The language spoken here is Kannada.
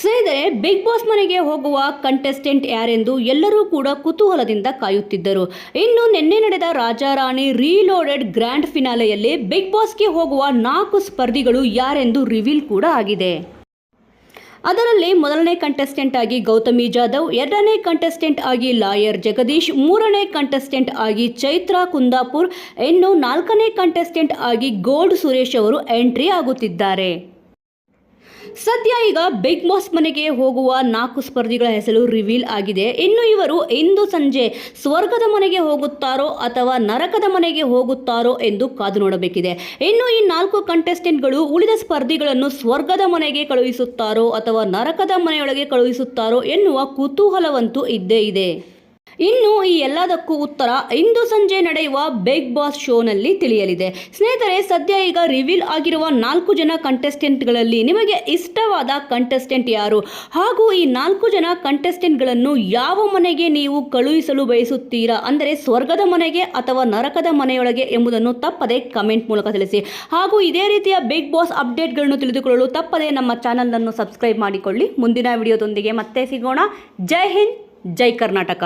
ಸ್ನೇಹಿತರೆ ಬಿಗ್ ಬಾಸ್ ಮನೆಗೆ ಹೋಗುವ ಕಂಟೆಸ್ಟೆಂಟ್ ಯಾರೆಂದು ಎಲ್ಲರೂ ಕೂಡ ಕುತೂಹಲದಿಂದ ಕಾಯುತ್ತಿದ್ದರು. ಇನ್ನು ನಿನ್ನೆ ನಡೆದ ರಾಜಾರಾಣಿ ರೀಲೋಡೆಡ್ ಗ್ರ್ಯಾಂಡ್ ಫಿನಾಲೆಯಲ್ಲಿ ಬಿಗ್ ಬಾಸ್ಗೆ ಹೋಗುವ ನಾಲ್ಕು ಸ್ಪರ್ಧಿಗಳು ಯಾರೆಂದು ರಿವೀಲ್ ಕೂಡ ಆಗಿದೆ. ಅದರಲ್ಲಿ ಮೊದಲನೇ ಕಂಟೆಸ್ಟೆಂಟ್ ಆಗಿ ಗೌತಮಿ ಜಾಧವ್, ಎರಡನೇ ಕಂಟೆಸ್ಟೆಂಟ್ ಆಗಿ ಲಾಯರ್ ಜಗದೀಶ್, ಮೂರನೇ ಕಂಟೆಸ್ಟೆಂಟ್ ಆಗಿ ಚೈತ್ರಾ ಕುಂದಾಪುರ್, ಇನ್ನು ನಾಲ್ಕನೇ ಕಂಟೆಸ್ಟೆಂಟ್ ಆಗಿ ಗೋಲ್ಡ್ ಸುರೇಶ್ ಅವರು ಎಂಟ್ರಿ ಆಗುತ್ತಿದ್ದಾರೆ. ಸದ್ಯ ಈಗ ಬಿಗ್ ಬಾಸ್ ಮನೆಗೆ ಹೋಗುವ ನಾಲ್ಕು ಸ್ಪರ್ಧಿಗಳ ಹೆಸರು ರಿವೀಲ್ ಆಗಿದೆ. ಇನ್ನು ಇವರು ಇಂದು ಸಂಜೆ ಸ್ವರ್ಗದ ಮನೆಗೆ ಹೋಗುತ್ತಾರೋ ಅಥವಾ ನರಕದ ಮನೆಗೆ ಹೋಗುತ್ತಾರೋ ಎಂದು ಕಾದು ನೋಡಬೇಕಿದೆ. ಇನ್ನು ಈ ನಾಲ್ಕು ಕಂಟೆಸ್ಟೆಂಟ್ಗಳು ಉಳಿದ ಸ್ಪರ್ಧಿಗಳನ್ನು ಸ್ವರ್ಗದ ಮನೆಗೆ ಕಳುಹಿಸುತ್ತಾರೋ ಅಥವಾ ನರಕದ ಮನೆಯೊಳಗೆ ಕಳುಹಿಸುತ್ತಾರೋ ಎನ್ನುವ ಕುತೂಹಲವಂತೂ ಇದ್ದೇ ಇದೆ. ಇನ್ನು ಈ ಎಲ್ಲದಕ್ಕೂ ಉತ್ತರ ಇಂದು ಸಂಜೆ ನಡೆಯುವ ಬಿಗ್ ಬಾಸ್ ಶೋನಲ್ಲಿ ತಿಳಿಯಲಿದೆ. ಸ್ನೇಹಿತರೆ, ಸದ್ಯ ಈಗ ರಿವೀಲ್ ಆಗಿರುವ ನಾಲ್ಕು ಜನ ಕಂಟೆಸ್ಟೆಂಟ್ಗಳಲ್ಲಿ ನಿಮಗೆ ಇಷ್ಟವಾದ ಕಂಟೆಸ್ಟೆಂಟ್ ಯಾರು? ಹಾಗೂ ಈ ನಾಲ್ಕು ಜನ ಕಂಟೆಸ್ಟೆಂಟ್ಗಳನ್ನು ಯಾವ ಮನೆಗೆ ನೀವು ಕಳುಹಿಸಲು ಬಯಸುತ್ತೀರಾ? ಅಂದರೆ ಸ್ವರ್ಗದ ಮನೆಗೆ ಅಥವಾ ನರಕದ ಮನೆಯೊಳಗೆ ಎಂಬುದನ್ನು ತಪ್ಪದೆ ಕಮೆಂಟ್ ಮೂಲಕ ತಿಳಿಸಿ. ಹಾಗೂ ಇದೇ ರೀತಿಯ ಬಿಗ್ ಬಾಸ್ ಅಪ್ಡೇಟ್ಗಳನ್ನು ತಿಳಿದುಕೊಳ್ಳಲು ತಪ್ಪದೆ ನಮ್ಮ ಚಾನಲನ್ನು ಸಬ್ಸ್ಕ್ರೈಬ್ ಮಾಡಿಕೊಳ್ಳಿ. ಮುಂದಿನ ವಿಡಿಯೋದೊಂದಿಗೆ ಮತ್ತೆ ಸಿಗೋಣ. ಜೈ ಹಿಂದ್, ಜೈ ಕರ್ನಾಟಕ.